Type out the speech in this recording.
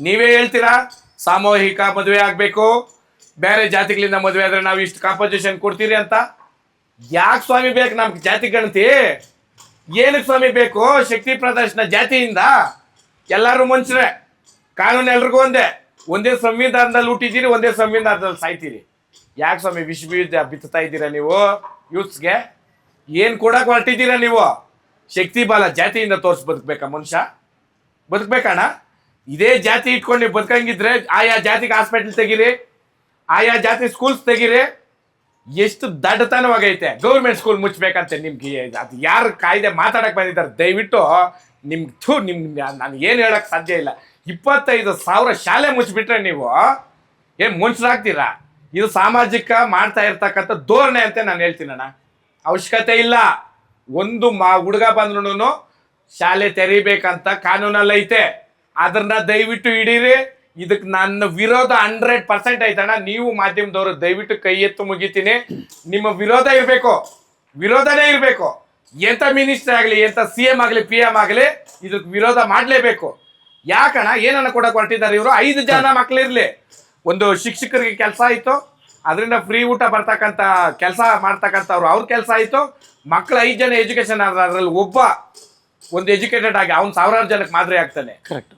ನೀವೇ ಹೇಳ್ತೀರಾ? ಸಾಮೂಹಿಕ ಮದುವೆ ಆಗಬೇಕು. ಬೇರೆ ಜಾತಿಗಳಿಂದ ಮದುವೆ ಆದ್ರೆ ನಾವು ಇಷ್ಟು ಕಾಂಪೋಸಿಷನ್ ಕೊಡ್ತೀರಿ ಅಂತ? ಯಾಕೆ ಸ್ವಾಮಿ ಬೇಕು ನಮ್ಗೆ ಜಾತಿ ಗಣತಿ? ಏನಕ್ಕೆ ಸ್ವಾಮಿ ಬೇಕು? ಶಕ್ತಿ ಪ್ರದರ್ಶನ ಜಾತಿಯಿಂದ? ಎಲ್ಲರೂ ಮನುಷ್ಯರೇ ಕಾನೂನು ಎಲ್ರಿಗೂ ಒಂದೇ. ಒಂದೇ ಸಂವಿಧಾನದಲ್ಲಿ ಹುಟ್ಟಿದ್ದೀರಿ, ಒಂದೇ ಸಂವಿಧಾನದಲ್ಲಿ ಸಾಯ್ತೀರಿ. ಯಾಕೆ ಸ್ವಾಮಿ ವಿಶ್ವವಿದ್ಯ ಬಿತ್ತಾ ಇದ್ದೀರಾ ನೀವು? ಯೂತ್ಸ್ಗೆ? ಏನು ಕೊಡಕ್ಕೆ ಹೊರಟಿದ್ದೀರಾ ನೀವು? ಶಕ್ತಿ ಬಲ ಜಾತಿಯಿಂದ ತೋರಿಸಿ ಬದುಕಬೇಕಾ ಮನುಷ್ಯ? ಬದುಕಬೇಕಣ್ಣ? ಇದೇ ಜಾತಿ ಇಟ್ಕೊಂಡು ನೀವು ಬದುಕಂಗಿದ್ರೆ ಆಯಾ ಜಾತಿಗೆ ಹಾಸ್ಪಿಟಲ್ ತೆಗೀರಿ, ಆಯಾ ಜಾತಿ ಸ್ಕೂಲ್ಸ್ ತೆಗೀರಿ, ಎಷ್ಟು ದಡ್ಡತನವಾಗೈತೆ. ಗೌರ್ಮೆಂಟ್ ಸ್ಕೂಲ್ ಮುಚ್ಚಬೇಕಂತೆ ನಿಮ್ಗೆ ಅದು ಯಾರು ಕಾಯ್ದೆ ಮಾತಾಡಕ್ಕೆ ಬಂದಿದ್ದಾರೆ, ದಯವಿಟ್ಟು ನಿಮ್ಗೆ ಥೂ, ನಿಮ್, ನಾನು ಏನು ಹೇಳಕ್ ಸಾಧ್ಯ ಇಲ್ಲ. ಇಪ್ಪತ್ತೈದು ಸಾವಿರ ಶಾಲೆ ಮುಚ್ಚಿಬಿಟ್ರೆ ನೀವು ಏನು ಮನುಷ್ಯರಾಗ್ತೀರಾ ಇದು ಸಾಮಾಜಿಕ ಮಾಡ್ತಾ ಇರ್ತಕ್ಕಂಥ ಧೋರಣೆ ಅಂತ ನಾನು ಹೇಳ್ತೀನಣ್ಣ ಅವಶ್ಯಕತೆ ಇಲ್ಲ. ಒಂದು ಮಾ ಹುಡುಗ ಬಂದ್ರು ಶಾಲೆ ತೆರೀಬೇಕಂತ ಕಾನೂನಲ್ಲಿ ಐತೆ ಅದನ್ನ ದಯವಿಟ್ಟು ಹಿಡೀರಿ. ಇದಕ್ಕೆ ನನ್ನ ವಿರೋಧ ಹಂಡ್ರೆಡ್ ಪರ್ಸೆಂಟ್ ಐತಣ್ಣ ನೀವು ಮಾಧ್ಯಮದವರು, ದಯವಿಟ್ಟು ಕೈ ಎತ್ತು ಮುಗಿತೀನಿ. ನಿಮ್ಮ ವಿರೋಧ ಇರಬೇಕು. ವಿರೋಧನೇ ಇರಬೇಕು. ಎಂತ ಮಿನಿಸ್ಟರ್ ಆಗಲಿ, ಎಂತ ಸಿ ಎಂ ಆಗಲಿ ಪಿ ಎಂ ಆಗಲಿ ಇದಕ್ಕೆ ವಿರೋಧ ಮಾಡಲೇಬೇಕು. ಯಾಕಣ್ಣ? ಏನನ್ನ ಕೊಡಕ್ಕೆ ಹೊರಟಿದ್ದಾರೆ ಇವರು? ಐದು ಜನ ಮಕ್ಳಿರ್ಲಿ ಒಂದು ಶಿಕ್ಷಕರಿಗೆ ಕೆಲಸ ಆಯಿತು. ಅದರಿಂದ ಫ್ರೀ ಊಟ ಬರ್ತಕ್ಕಂಥ ಕೆಲಸ ಮಾಡ್ತಕ್ಕಂಥವ್ರು ಅವ್ರ ಕೆಲಸ ಆಯಿತು. ಮಕ್ಕಳು ಐದು ಜನ ಎಜುಕೇಶನ್ ಅದರಲ್ಲಿ ಒಬ್ಬ ಒಂದು ಎಜುಕೇಟೆಡ್ ಆಗಿ, ಅವ್ನು ಸಾವಿರಾರು ಜನಕ್ಕೆ ಮಾದರಿ ಆಗ್ತಾನೆ. ಕರೆಕ್ಟ್